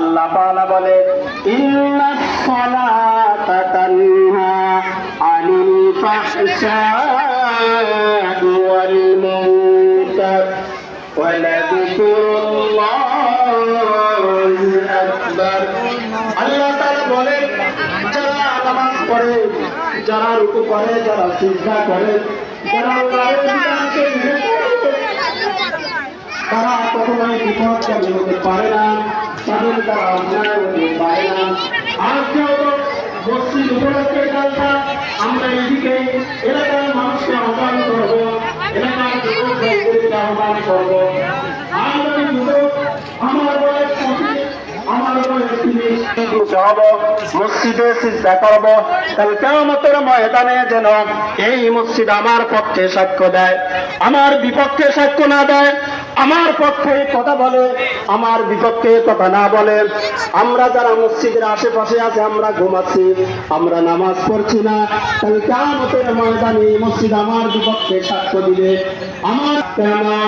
আল্লাহ তাআলা বলে ইন্নাস সালাতা তানহা আনিল ফাহশাই ওয়াল মুনকার ওয়া লাযিকুরুল্লাহি আকবার। আল্লাহ তাআলা বলে, যারা নামাজ পড়ে, যারা রুকু করে, যারা সিজদা করে, যারা তারা কখনোই বিপদ কাজে পারে না। তাদের তারা অন্যায় হতে পারে না আর যেহেতু মসজিদ উপলক্ষের কালটা আমরা এদিকে এলাকার মানুষকে আহ্বান করব, এলাকার যুবক ভাইদেরকে আহ্বান করব আমরা যুবক আমার বয়স পঁচিশ আমার বয়স তিরিশ মসজিদে সিজদা করব কাল কেয়ামতের ময়দানে যেন এই মসজিদ আমার পক্ষে সাক্ষ্য দেয় আমার বিপক্ষে সাক্ষ্য না দেয় আমার পক্ষে কথা বলে আমার বিপক্ষে কথা না বলে আমরা যারা মসজিদের আশেপাশে আছে আমরা ঘুমাচ্ছি। আমরা নামাজ পড়ছি না কাল কেয়ামতের ময়দানে এই মসজিদ আমার বিপক্ষে সাক্ষ্য দিবে আমার কেমা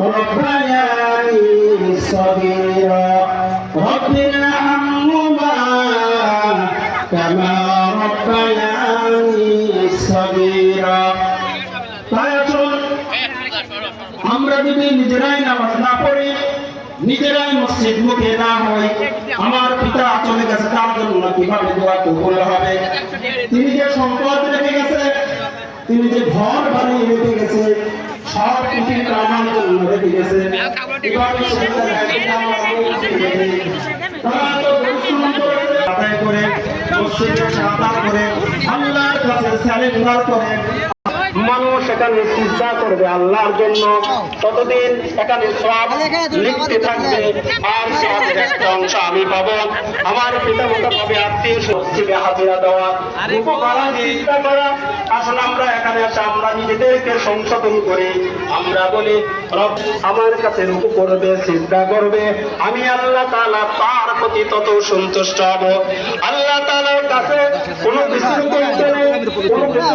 রব্বায়ানি كما ربياني صغيرا তাই আসুন আমরা যদি নিজেরাই নামাজ না পড়ি নিজেরাই মসজিদ মুখে না হই আমার পিতা চলে গেছে তার জন্য কিভাবে দোয়া কবুল হবে তিনি যে সম্পদ রেখে গেছে তিনি যে ঘর বানিয়ে রেখে গেছে সব কিছু আমার জন্য রেখে গেছে কিভাবে সেটা রেখে আমার তারা তো পরিশ্রম করেছে আদায় করে মসজিদে চাঁদা করে আল্লাহর কাছে সালেন্ডার করে এখানে চিন্তা করবে আল্লাহর জন্য। ততদিন এখানে সব লিখতে থাকবে। আর সবের একটা অংশ আমি পাবো। আমার পিতা মাতা পাবে আত্মীয় মসজিদে হাজিরা দেওয়া। উপকারা চিন্তা করা। আসলে আমরা এখানে আসে আমরা নিজেদেরকে সংশোধন করি। আমরা বলি, রব আমার কাছে রুকু করবে চিন্তা করবে। আমি আল্লাহ তাআলা তার প্রতি তত সন্তুষ্ট হব। আল্লাহ তাআলার কাছে কোনো কিছু করতে নেই। কোনো কিছু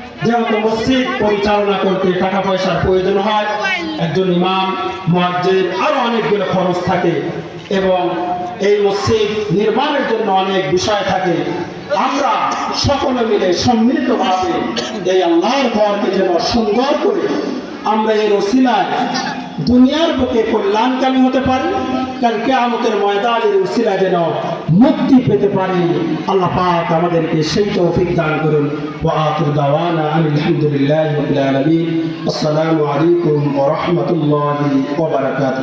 যেহেতু মসজিদ পরিচালনা করতে টাকা পয়সার প্রয়োজন হয়, একজন ইমাম মসজিদ আরও অনেকগুলো খরচ থাকে এবং এই মসজিদ নির্মাণের জন্য অনেক বিষয় থাকে। আমরা সকলে মিলে সম্মিলিতভাবে এই আল্লাহর ঘরকে যেন সুন্দর করে আমরা এর ওসিলায় দুনিয়ার বুকে কল্যাণকামী হতে পারি কালকে আমাদের ময়দানের উসিলা যেন মুক্তি পেতে পারি। আল্লাহ পাক আমাদেরকে সেই তৌফিক দান করুন। আলহামদুলিল্লাহি আসসালামু আলাইকুম ওয়া বারাকাতুহু।